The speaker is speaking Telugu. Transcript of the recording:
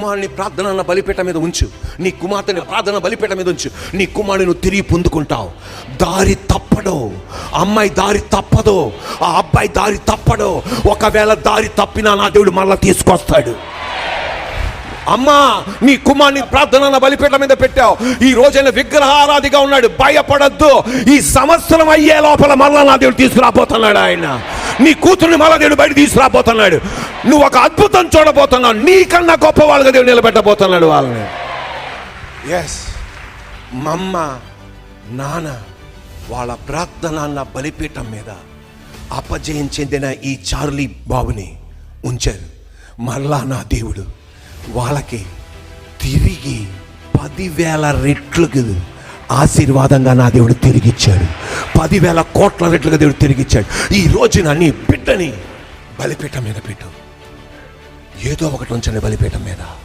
కుమారుని ప్రార్థన బలిపేట మీద ఉంచు. నీ కుమార్తెని ప్రార్థన బలిపేట మీద ఉంచు. నీ కుమారుని నువ్వు తిరిగి పొందుకుంటావు. దారి తప్పడు అమ్మాయి దారి తప్పదు. ఆ అబ్బాయి దారి తప్పడు ఒకవేళ దారి తప్పినా నా దేవుడు మళ్ళా తీసుకొస్తాడు. అమ్మా నీ కుమార్ని ప్రార్థన బలిపేట మీద పెట్టావు. ఈ రోజైన విగ్రహారాధిగా ఉన్నాడు. భయపడద్దు. ఈ సంవత్సరం అయ్యే లోపల మళ్ళా నా దేవుడు తీసుకురాబోతున్నాడు ఆయన. నీ కూతురుని మళ్ళా దేవుడు బయట తీసుకురాబోతున్నాడు. నువ్వు ఒక అద్భుతం చూడబోతున్నావు. నీకన్నా గొప్ప వాళ్ళగా దేవుడు నిలబెట్టబోతున్నాడు వాళ్ళని. ఎస్ మమ్మ నాన్న వాళ్ళ ప్రార్థన అన్న బలిపీఠం మీద అపజయం చెందిన ఈ చార్లీ బాబుని ఉంచారు. మరలా నా దేవుడు వాళ్ళకి తిరిగి పదివేల రెట్లుకి ఆశీర్వాదంగా నా దేవుడు తిరిగిచ్చాడు. పదివేల కోట్ల రెట్లుగా దేవుడు తిరిగిచ్చాడు. ఈ రోజున నీ బిడ్డని బలిపీఠం మీద పెట్టు. ఏదో ఒకటి ఉంచండి బలిపీఠం మీద.